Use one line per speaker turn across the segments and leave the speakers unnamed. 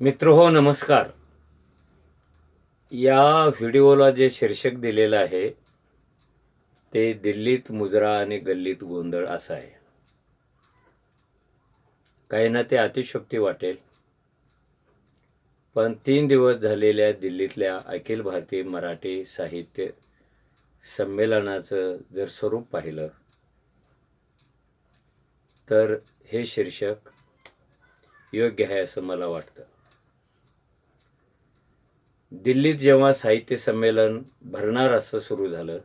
मित्र हो नमस्कार. या व्हिडिओला जे शीर्षक दिलेलं आहे ते दिल्लीत मुजरा आणि गल्लीत गोंधळ असं आहे. काहींना ते अतिशयोक्ती वाटेल. पण तीन दिवस झालेल्या दिल्लीतल्या अखिल भारतीय मराठी साहित्य संमेलनाचं जर स्वरूप पाहिलं तर हे शीर्षक योग्य आहे असं मला वाटतं. दिल्लीत जेव्हा साहित्य संमेलन भरणार असं सुरू झालं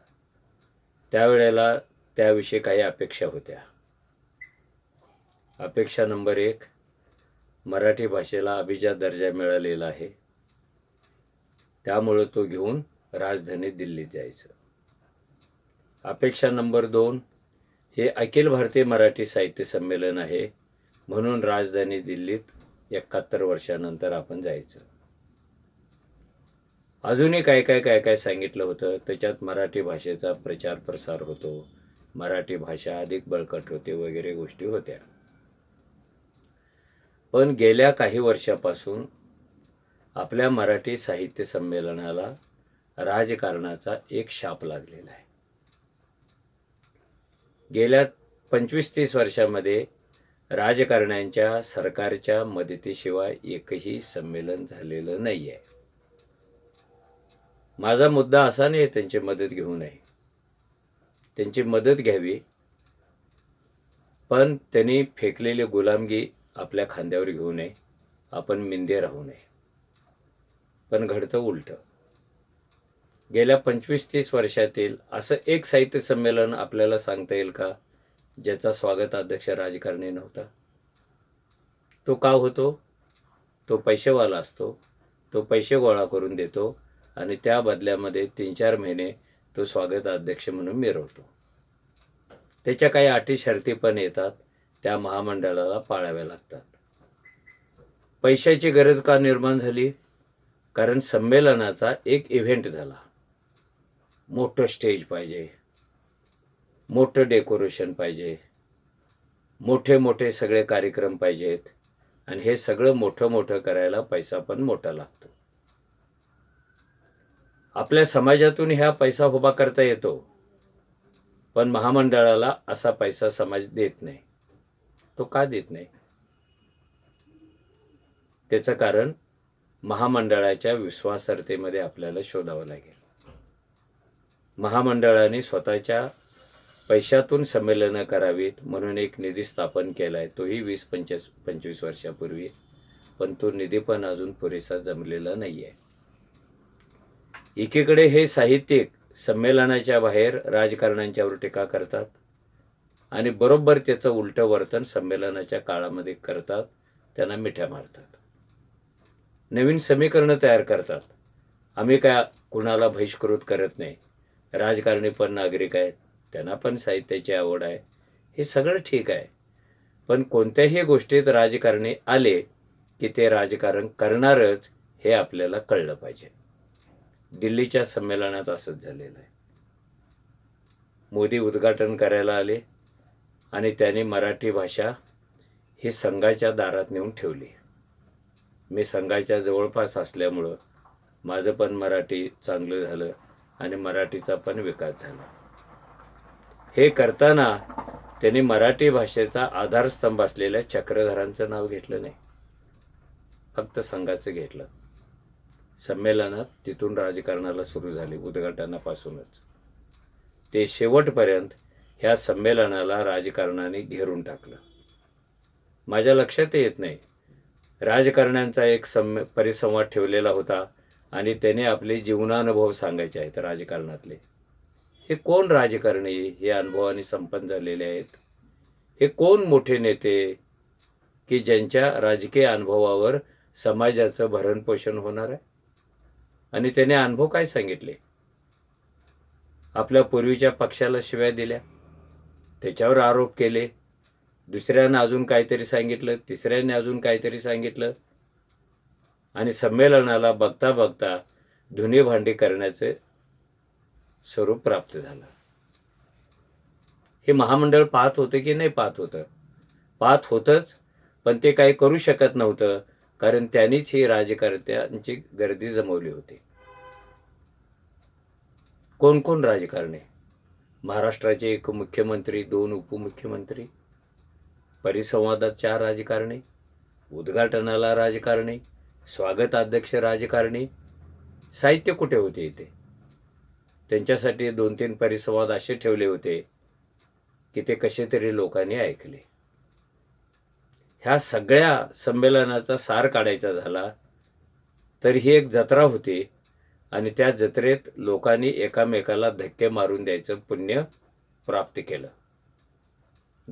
त्यावेळेला त्याविषयी काही अपेक्षा होत्या. अपेक्षा नंबर एक मराठी भाषेला अभिजात दर्जा मिळालेला आहे. त्यामुळं तो घेऊन राजधानी दिल्लीत जायचं. अपेक्षा नंबर दोन हे अखिल भारतीय मराठी साहित्य संमेलन आहे म्हणून राजधानी दिल्लीत एकाहत्तर वर्षानंतर आपण जायचं. अजूनही काय काय काय काय सांगितलं होतं? त्याच्यात मराठी भाषेचा प्रचार प्रसार होतो. मराठी भाषा अधिक बळकट होते वगैरे गोष्टी होत्या. पण गेल्या काही वर्षापासून आपल्या मराठी साहित्य संमेलनाला राजकारणाचा एक शाप लागलेला आहे. गेल्या पंचवीस तीस वर्षामध्ये राजकारण्यांच्या सरकारच्या मदतीशिवाय एकही संमेलन झालेलं नाही आहे माझा मुद्दा असा नाही त्यांची मदत घेऊ नये. त्यांची मदत घ्यावी पण त्यांनी फेकलेली गुलामगी आपल्या खांद्यावर घेऊ नये. आपण मिंदे राहू नये. पण घडतं उलटं. गेल्या पंचवीस तीस वर्षातील असं एक साहित्य संमेलन आपल्याला सांगता येईल का ज्याचा स्वागत अध्यक्ष राजकारणी नव्हता? तो का होतो? तो पैसेवाला असतो. तो पैसे गोळा करून देतो. आणि त्या बदल्यामध्ये तीन चार महिने तो स्वागत अध्यक्ष म्हणून मिरवतो. त्याच्या काही अटी शर्ती पण येतात त्या महामंडळाला पाळाव्या लागतात. पैशाची गरज का निर्माण झाली? कारण संमेलनाचा एक इव्हेंट झाला. मोठं स्टेज पाहिजे. मोठं डेकोरेशन पाहिजे. मोठे मोठे सगळे कार्यक्रम पाहिजेत. आणि हे सगळं मोठं मोठं करायला पैसा पण मोठा लागतो. आपल्या समाजातून ह्या पैसा उभा करता येतो. पण महामंडळाला असा पैसा समाज देत नाही. तो का देत नाही? त्याचं कारण महामंडळाच्या विश्वासार्हतेमध्ये आपल्याला शोधावं लागेल. महामंडळाने स्वतःच्या पैशातून संमेलनं करावीत म्हणून एक निधी स्थापन केला आहे तोही वीस पंचवीस पंचवीस वर्षापूर्वी. पण तो निधी पण अजून पुरेसा जमलेला नाही आहे एकीकडे हे साहित्यिक संमेलनाच्या बाहेर राजकारण्यांच्यावर टीका करतात आणि बरोबर त्याचं उलटं वर्तन संमेलनाच्या काळामध्ये करतात त्यांना मिठ्या मारतात. नवीन समीकरणं तयार करतात. आम्ही काय कुणाला बहिष्कृत करत नाही? राजकारणी पण नागरिक आहेत त्यांना पण साहित्याची आवड आहे. हे सगळं ठीक आहे. पण कोणत्याही गोष्टीत राजकारणी आले की ते राजकारण करणारच हे आपल्याला कळलं पाहिजे. दिल्लीच्या संमेलनात असंच झालेलं आहे. मोदी उद्घाटन करायला आले आणि त्यांनी मराठी भाषा ही संघाच्या दारात नेऊन ठेवली. मी संघाच्या जवळपास असल्यामुळं माझं पण मराठी चांगलं झालं आणि मराठीचा पण विकास झाला. हे करताना त्यांनी मराठी भाषेचा आधारस्तंभ असलेल्या चक्रधरांचं नाव घेतलं नाही. फक्त संघाचं घेतलं. संमेलनात तिथून राजकारणाला सुरू झाली उद्घाटनापासूनच. ते शेवटपर्यंत ह्या संमेलनाला राजकारणाने घेरून टाकलं. माझ्या लक्षात येत नाही. राजकारण्यांचा एक सम परिसंवाद ठेवलेला होता आणि त्याने आपले जीवनानुभव सांगायचे आहेत राजकारणातले. हे कोण राजकारणी? हे अनुभवाने संपन्न झालेले आहेत. हे कोण मोठे नेते? की ज्यांच्या राजकीय अनुभवावर समाजाचं भरणपोषण होणार आहे? आणि त्याने अनुभव काय सांगितले? आपल्या पूर्वीच्या पक्षाला शिव्या दिल्या त्याच्यावर आरोप केले दुसऱ्यानं अजून काहीतरी सांगितलं तिसऱ्याने अजून काहीतरी सांगितलं आणि संमेलनाला बघता बघता धुनी भांडी करण्याचे स्वरूप प्राप्त झालं. हे महामंडळ पाहत होतं की नाही पाहत होतं? पाहत होतंच पण ते काही करू शकत नव्हतं कारण त्यांनीच ही राजकर्त्यांची गर्दी जमवली होती. कोण कोण राजकारणी? महाराष्ट्राचे एक मुख्यमंत्री दोन उपमुख्यमंत्री परिसंवादात चार राजकारणी उद्घाटनाला राजकारणी स्वागताध्यक्ष राजकारणी साहित्य कुठे होते इथे? त्यांच्यासाठी दोन तीन परिसंवाद असे ठेवले होते की ते कसे तरी लोकांनी ऐकले. ह्या सगळ्या संमेलनाचा सार काढायचा झाला तर ही एक जत्रा होती आणि त्या जत्रेत लोकांनी एकामेकाला धक्के मारून द्यायचं पुण्य प्राप्त केलं.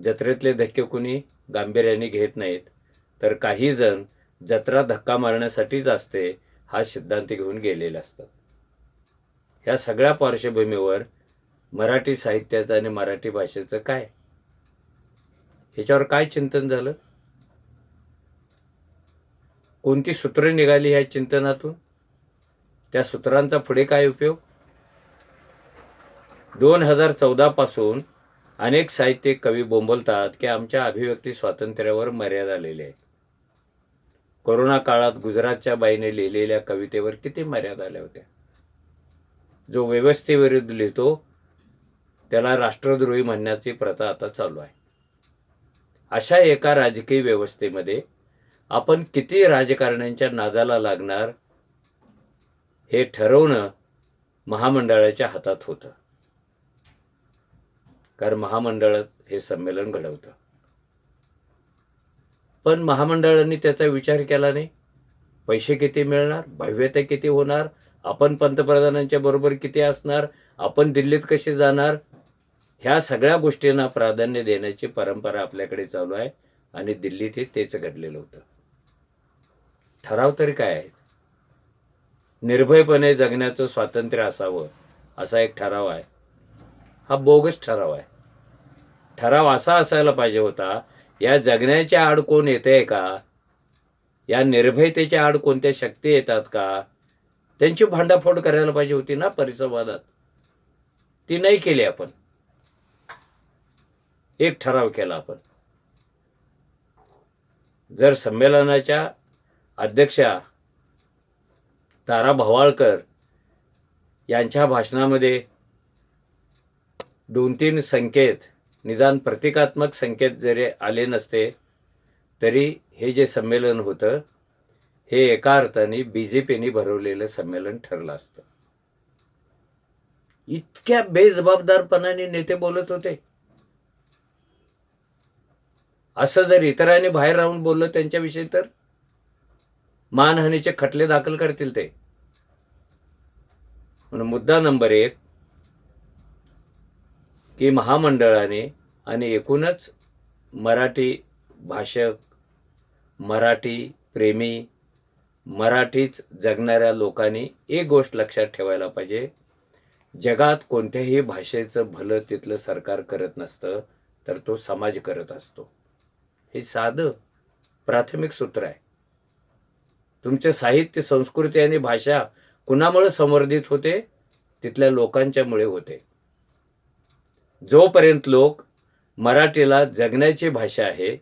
जत्रेतले धक्के कुणी गांभीर्याने घेत नाहीत तर काही जण जत्रा धक्का मारण्यासाठीच असते हा सिद्धांत घेऊन गेलेले असतात. ह्या सगळ्या पार्श्वभूमीवर मराठी साहित्याचं आणि मराठी भाषेचं काय? ह्याच्यावर काय चिंतन झालं? कोणती सूत्र निघाली ह्या चिंतनातून? त्या सूत्रांचा पुढे काय उपयोग? दोन हजार चौदापासून अनेक साहित्यिक कवी बोंबलतात की आमच्या अभिव्यक्ती स्वातंत्र्यावर मर्यादा आलेल्या आहेत. कोरोना काळात गुजरातच्या बाईने लिहिलेल्या कवितेवर किती मर्यादा आल्या होत्या? जो व्यवस्थेविरुद्ध लिहितो त्याला राष्ट्रद्रोही म्हणण्याची प्रथा आता चालू आहे. अशा एका राजकीय व्यवस्थेमध्ये आपण किती राजकारण्यांच्या नादाला लागणार हे ठरवणं महामंडळाच्या हातात होतं. कारण महामंडळ हे संमेलन घडवतं. पण महामंडळांनी त्याचा विचार केला नाही. पैसे किती मिळणार? भव्यता किती होणार? आपण पंतप्रधानांच्या बरोबर किती असणार? आपण दिल्लीत कसे जाणार? ह्या सगळ्या गोष्टींना प्राधान्य देण्याची परंपरा आपल्याकडे चालू आहे आणि दिल्लीत हे तेच घडलेलं होतं. ठराव तरी काय आहेत? निर्भयपणे जगण्याचं स्वातंत्र्य असावं असा एक ठराव आहे. हा बोगस ठराव आहे. ठराव असा असायला पाहिजे होता या जगण्याच्या आड कोण येते का? या निर्भयतेच्या आड कोणत्या शक्ती येतात का? त्यांची भांडाफोड करायला पाहिजे होती ना परिसंवादात. ती नाही केली आपण. एक ठराव केला आपण. जर संमेलनाच्या अध्यक्षा तारा भवाळकर यांच्या भाषणामध्ये दोन तीन संकेत निदान प्रतिकात्मक संकेत जरी आले नसते तरी हे जे संमेलन होतं हे एका अर्थाने बी जे पीने भरवलेलं संमेलन ठरलं असतं. इतक्या बेजबाबदारपणाने नेते बोलत होते. असं जर इतरांनी बाहेर राहून बोललं त्यांच्याविषयी तर? मानहानीचे खटले दाखल करतील ते. म्हणून मुद्दा नंबर एक की महामंडळाने आणि एकूणच मराठी भाषक मराठी प्रेमी मराठीच जगणाऱ्या लोकांनी एक गोष्ट लक्षात ठेवायला पाहिजे. जगात कोणत्याही भाषेचं भलं तिथलं सरकार करत नसतं तर तो समाज करत असतो. हे साधं प्राथमिक सूत्र आहे. तुमचे साहित्य संस्कृती आणि भाषा कुणामुळे संवर्धित होते? तिथल्या लोकांच्यामुळे होते. जोपर्यंत लोक मराठीला जगण्याची भाषा आहे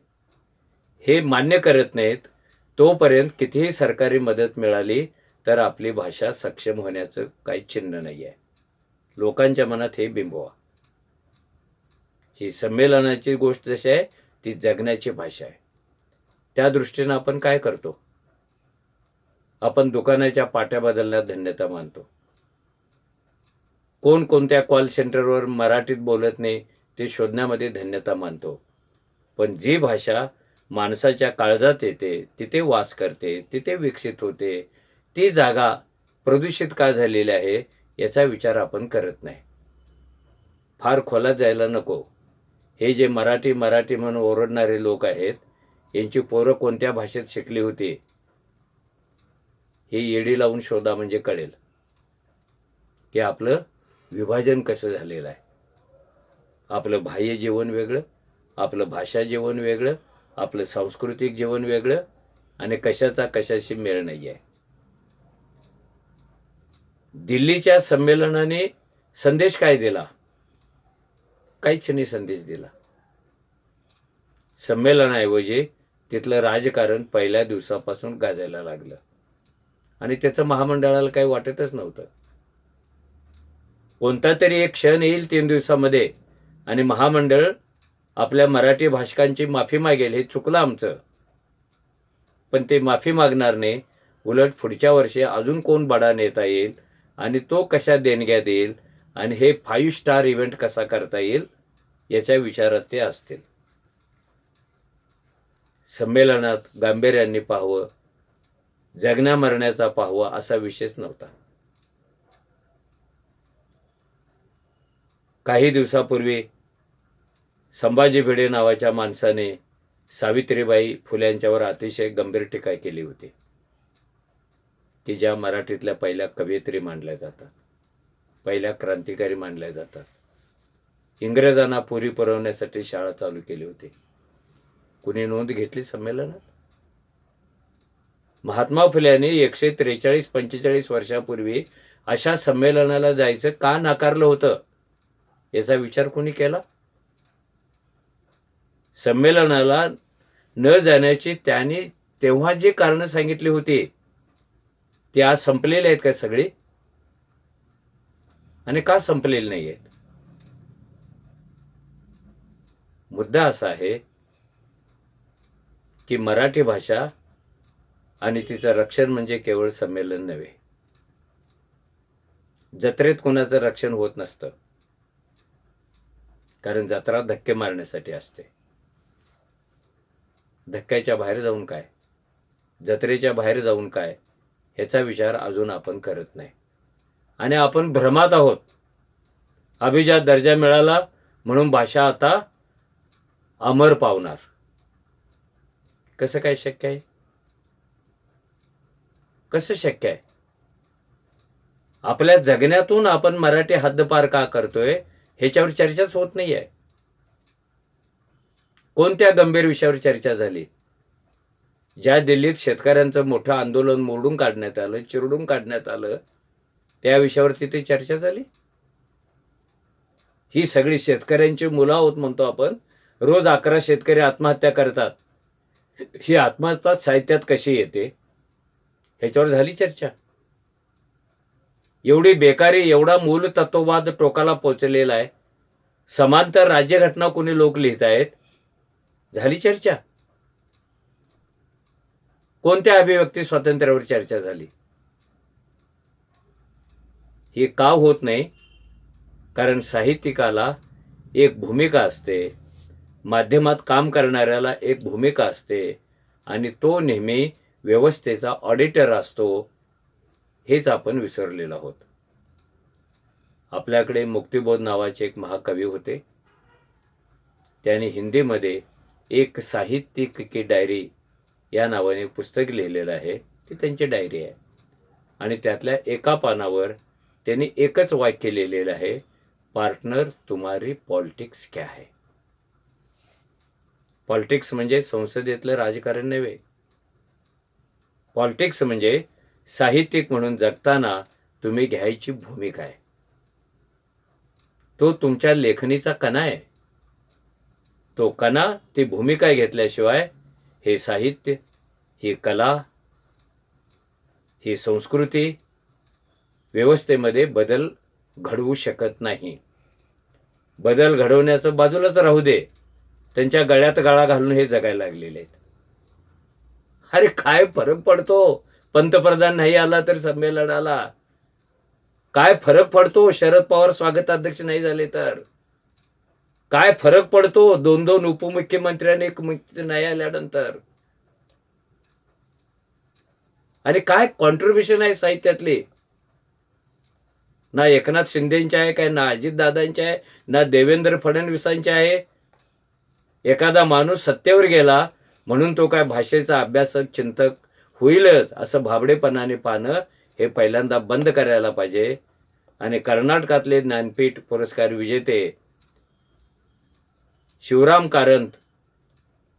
हे मान्य करत नाहीत तोपर्यंत कितीही सरकारी मदत मिळाली तर आपली भाषा सक्षम होण्याचं काही चिन्ह नाही आहे लोकांच्या मनात हे बिंबवा. ही संमेलनाची गोष्ट जशी आहे ती जगण्याची भाषा आहे. त्या दृष्टीनं आपण काय करतो? आपण दुकानाच्या पाट्या बदलण्यात धन्यता मानतो. कोण कोणत्या कॉल सेंटरवर मराठीत बोलत नाही ते शोधण्यामध्ये धन्यता मानतो. पण जी भाषा माणसाच्या काळजात येते तिथे वास करते तिथे विकसित होते ती जागा प्रदूषित का झालेली आहे याचा विचार आपण करत नाही. फार खोलात जायला नको. हे जे मराठी मराठी म्हणून ओरडणारे लोक आहेत यांची पोरं कोणत्या भाषेत शिकली होती हे येडी लावून शोधा म्हणजे कळेल. की आपलं विभाजन कसं झालेलं आहे. आपलं बाह्य जीवन वेगळं आपलं भाषा जीवन वेगळं आपलं सांस्कृतिक जीवन वेगळं आणि कशाचा कशाशी मेळ नाही आहे. दिल्लीच्या संमेलनाने संदेश काय दिला? काहीच नाही संदेश दिला. संमेलनाऐवजी तिथलं राजकारण पहिल्या दिवसापासून गाजायला लागलं. आणि त्याचं महामंडळाला काही वाटतच नव्हतं. कोणता तरी एक क्षण येईल तीन दिवसामध्ये आणि महामंडळ आपल्या मराठी भाषकांची माफी मागेल हे चुकलं आमचं. पण ते माफी मागणार नाही उलट पुढच्या वर्षी अजून कोण बडा नेता येईल आणि तो कशा देणग्या देईल आणि हे फाईव्ह स्टार इव्हेंट कसा करता येईल याच्या विचारात ते असतील. संमेलनात गांभीर्याने पाहावं जगण्या मरण्याचा पाहावा असा विषयच नव्हता. काही दिवसापूर्वी संभाजी भिडे नावाच्या माणसाने सावित्रीबाई फुल्यांच्यावर अतिशय गंभीर टीका केली होती की ज्या मराठीतल्या पहिल्या कवयित्री मानल्या जातात पहिल्या क्रांतिकारी मानल्या जातात. इंग्रजांना पुरी पुरवण्यासाठी शाळा चालू केली होती. कुणी नोंद घेतली संमेलनात? महात्मा फुल्यांनी एकशे त्रेचाळीस पंचेचाळीस वर्षापूर्वी अशा संमेलनाला जायचं का नाकारलं होतं? याचा विचार कोणी केला? संमेलनाला न जाण्याची त्यांनी तेव्हा जी कारणं सांगितली होती ती आज संपलेली आहेत का सगळी? आणि का संपलेली नाही आहेत? मुद्दा असा आहे की मराठी भाषा आणि तिचं रक्षण म्हणजे केवळ संमेलन नव्हे. जत्रेत कोणाचं रक्षण होत नसतं. कारण जत्रा धक्के मारण्यासाठी असते. धक्क्याच्या बाहेर जाऊन काय? जत्रेच्या बाहेर जाऊन काय? ह्याचा विचार अजून आपण करत नाही. आणि आपण भ्रमात आहोत. अभिजात दर्जा मिळाला म्हणून भाषा आता अमर पावणार. कसं काय शक्य आहे? कसं शक्य आहे? आपल्या जगण्यातून आपण मराठी हद्दपार का करतोय ह्याच्यावर चर्चाच होत नाही आहे कोणत्या गंभीर विषयावर चर्चा झाली? ज्या दिल्लीत शेतकऱ्यांचं मोठं आंदोलन मोडून काढण्यात आलं चिरडून काढण्यात आलं त्या विषयावर तिथे चर्चा झाली? ही सगळी शेतकऱ्यांची मुलं आहोत म्हणतो आपण. रोज अकरा शेतकरी आत्महत्या करतात. ही आत्महत्या साहित्यात कशी येते? ह्याच्यावर झाली चर्चा. एवढी बेकारी एवढा मूल तत्ववाद टोकाला पोचलेला आहे. समांतर राज्यघटना कोणी लोक लिहित आहेत? झाली चर्चा. कोणत्या अभिव्यक्ती स्वातंत्र्यावर चर्चा झाली? हे का होत नाही? कारण साहित्यिकाला एक भूमिका असते. माध्यमात काम करणाऱ्याला एक भूमिका असते. आणि तो नेहमी व्यवस्थेचा ऑडिटर असतो हेच आपण विसरलेलो आहोत. आपल्याकडे मुक्तिबोध नावाचे एक महाकवी होते. त्याने हिंदीमध्ये एक साहित्यिक की डायरी या नावाने पुस्तक लिहिलेलं आहे ती त्यांची डायरी आहे. आणि त्यातल्या एका पानावर त्यांनी एकच वाक्य लिहिलेलं आहे पार्टनर तुम्हारी पॉलिटिक्स क्या है? पॉलिटिक्स म्हणजे संसदेतलं राजकारण नव्हे पॉलिटिक्स म्हणजे साहित्यिक म्हणून जगताना तुम्ही घ्यायची भूमिका आहे तो तुमच्या लेखणीचा कणा आहे. तो कणा ती भूमिका घेतल्याशिवाय हे साहित्य ही कला ही संस्कृती व्यवस्थेमध्ये बदल घडवू शकत नाही. बदल घडवण्याचं बाजूलाच राहू दे. त्यांच्या गळ्यात गाळा घालून हे जगायला लागलेले आहेत. अरे काय फरक पडतो? पंतप्रधान नाही आला तर संमेलनाला. काय फरक पडतो? शरद पवार स्वागताध्यक्ष नाही झाले तर. काय फरक पडतो? दोन दोन उपमुख्यमंत्र्यांनी एक नाही आल्यानंतर. आणि काय कॉन्ट्रीब्युशन आहे साहित्यातली? ना एकनाथ शिंदेचे आहे काय? ना अजितदादांचे आहे? ना देवेंद्र फडणवीसांचे आहे? एखादा माणूस सत्तेवर गेला म्हणून तो काय भाषेचा अभ्यासक चिंतक होईलच असं भाबडेपणाने पाहणं हे पहिल्यांदा बंद करायला पाहिजे. आणि कर्नाटकातले ज्ञानपीठ पुरस्कार विजेते शिवराम कारंत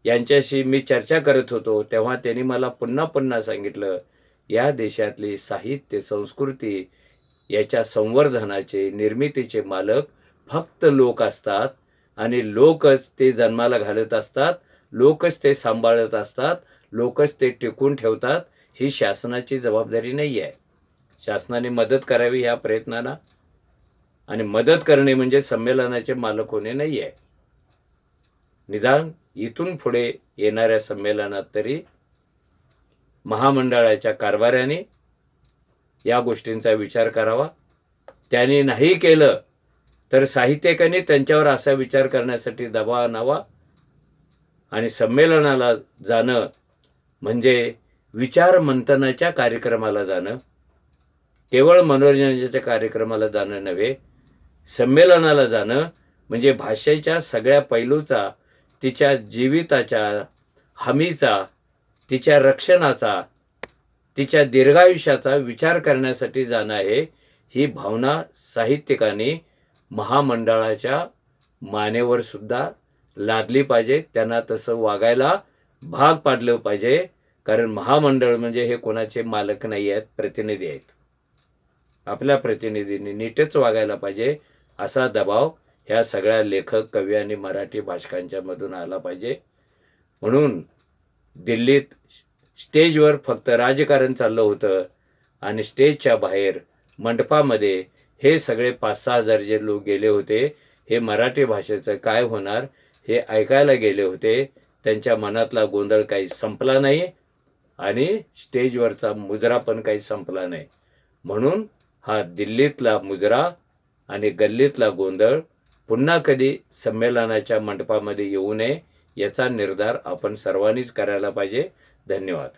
यांच्याशी मी चर्चा करत होतो तेव्हा त्यांनी मला पुन्हा पुन्हा सांगितलं या देशातली साहित्य संस्कृती याच्या संवर्धनाचे निर्मितीचे मालक फक्त लोक असतात आणि लोकच ते जन्माला घालत असतात लोकच ते सांभाळत असतात लोकच ते टिकून ठेवतात ही शासनाची जबाबदारी नाही आहे. शासनाने मदत करावी या प्रयत्नाला आणि मदत करणे म्हणजे संमेलनाचे मालक होणे नाही आहे. निदान इथून पुढे येणाऱ्या संमेलनात तरी महामंडळाच्या कारभाऱ्याने या गोष्टींचा विचार करावा. त्यांनी नाही केलं तर साहित्यिकांनी त्यांच्यावर असा विचार करण्यासाठी दबाव आणावा. आणि संमेलनाला जाणं म्हणजे विचार मंथनाच्या कार्यक्रमाला जाणं. केवळ मनोरंजनाच्या कार्यक्रमाला जाणं नव्हे संमेलनाला जाणं म्हणजे भाषेच्या सगळ्या पैलूचा तिच्या जीविताच्या हमीचा तिच्या रक्षणाचा तिच्या दीर्घायुष्याचा विचार करण्यासाठी जाणं आहे ही भावना साहित्यिकांनी महामंडळाच्या मानेवर सुद्धा लादली पाहिजे त्यांना तसं वागायला भाग पाडलं पाहिजे कारण महामंडळ म्हणजे हे कोणाचे मालक नाही आहेत प्रतिनिधी आहेत. आपल्या प्रतिनिधींनी नीटच वागायला पाहिजे असा दबाव ह्या सगळ्या लेखक कवी आणि मराठी भाषकांच्या मधून आला पाहिजे. म्हणून दिल्लीत स्टेजवर फक्त राजकारण चाललं होतं आणि स्टेजच्या बाहेर मंडपामध्ये हे सगळे पाच सहा हजार जे लोक गेले होते हे मराठी भाषेचं काय होणार हे ऐकायला गेले होते. त्यांच्या मनातला गोंधळ काही संपला नाही आणि स्टेजवरचा मुजरा पण काही संपला नाही. म्हणून हा दिल्लीतला मुजरा आणि गल्लीतला गोंधळ पुन्हा कधी संमेलनाच्या मंडपामध्ये येऊ नये याचा निर्धार आपण सर्वांनीच करायला पाहिजे. धन्यवाद.